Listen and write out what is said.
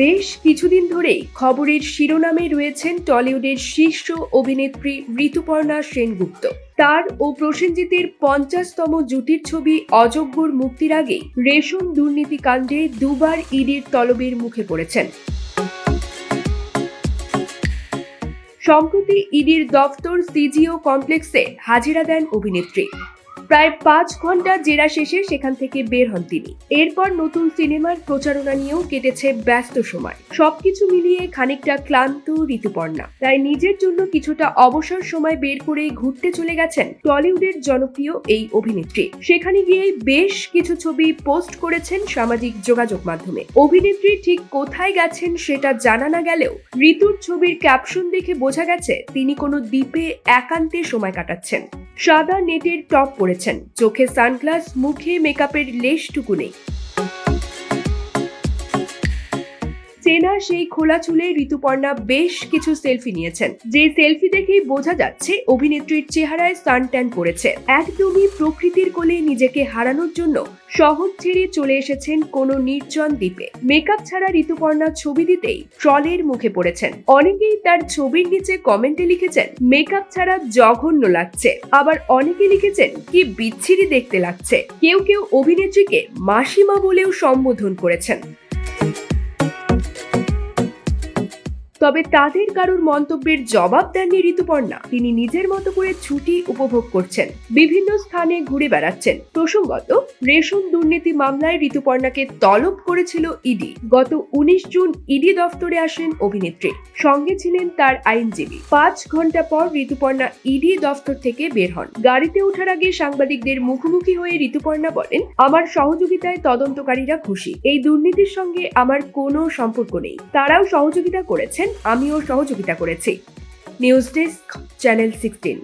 বেশ কিছুদিন ধরেই খবরের শিরোনামে রয়েছেন টলিউডের শীর্ষ অভিনেত্রী ঋতুপর্ণা সেনগুপ্ত। তার ও প্রসেনজিতের পঞ্চাশতম জুটির ছবি অযোগ্যর মুক্তির আগে রেশন দুর্নীতি কাণ্ডে দুবার ইডির তলবের মুখে পড়েছেন। সম্প্রতি ইডির দফতর সিজিও কমপ্লেক্সে হাজিরা দেন অভিনেত্রী। প্রায় পাঁচ ঘণ্টা জেরা শেষে সেখান থেকে বের হন তিনি। এরপর নতুন সিনেমার প্রচারণা নিয়েও কেটেছে ব্যস্ত সময়। সবকিছু মিলিয়ে খানিকটা ক্লান্ত ঋতুপর্ণা। তাই নিজের জন্য কিছুটা অবসর সময় বের করে ঘুরতে চলে গেছেন টলিউডের জনপ্রিয় এই অভিনেত্রী। সেখানে গিয়ে বেশ কিছু ছবি পোস্ট করেছেন সামাজিক যোগাযোগ মাধ্যমে। অভিনেত্রী ঠিক কোথায় গেছেন সেটা জানা না গেলেও ঋতুর ছবির ক্যাপশন দেখে বোঝা গেছে, তিনি কোনো দ্বীপে একান্তে সময় কাটাচ্ছেন। সাদা নেটের টপ পরেছেন। চোখে সানগ্লাস মুখে মেকআপের লেশটুকু নেই। চেনা সেই খোলা চুলে ঋতুপর্ণা বেশ কিছু সেলফি নিয়েছেন। যে সেলফি দেখেই বোঝা যাচ্ছে অভিনেত্রীর চেহারায় সানট্যান পড়েছে। একদমই প্রকৃতির কোলে নিজেকে হারানোর জন্য শহর ছেড়ে চলে এসেছেন কোনো নির্জন দ্বীপে। মেকআপ ছাড়া ঋতুপর্ণা ছবি দিতেই ট্রলের মুখে পড়েছেন। অনেকেই তার ছবির নিচে কমেন্টে লিখেছেন মেকআপ ছাড়া জঘন্য লাগছে। আবার অনেকে লিখেছেন, কি বিচ্ছিরি দেখতে লাগছে। কেউ কেউ অভিনেত্রীকে মাসিমা বলেও সম্বোধন করেছেন। তবে তাদের কারোর মন্তব্যের জবাব দেননি ঋতুপর্ণা। তিনি নিজের মতো করে ছুটি উপভোগ করছেন। বিভিন্ন স্থানে ঘুরে বেড়াচ্ছেন। প্রসঙ্গত, রেশন দুর্নীতি মামলায় ঋতুপর্ণাকে তলব করেছিল ইডি। গত উনিশ জুন ইডি দফতরে আসেন অভিনেত্রী। সঙ্গে ছিলেন তার আইনজীবী। পাঁচ ঘণ্টা পর ঋতুপর্ণা ইডি দফতর থেকে বের হন। গাড়িতে ওঠার আগে সাংবাদিকদের মুখোমুখি হয়ে ঋতুপর্ণা বলেন, আমার সহযোগিতায় তদন্তকারীরা খুশি। এই দুর্নীতির সঙ্গে আমার কোনো সম্পর্ক নেই। তারাও সহযোগিতা আমিও সহযোগিতা করেছি। News desk channel sixteen.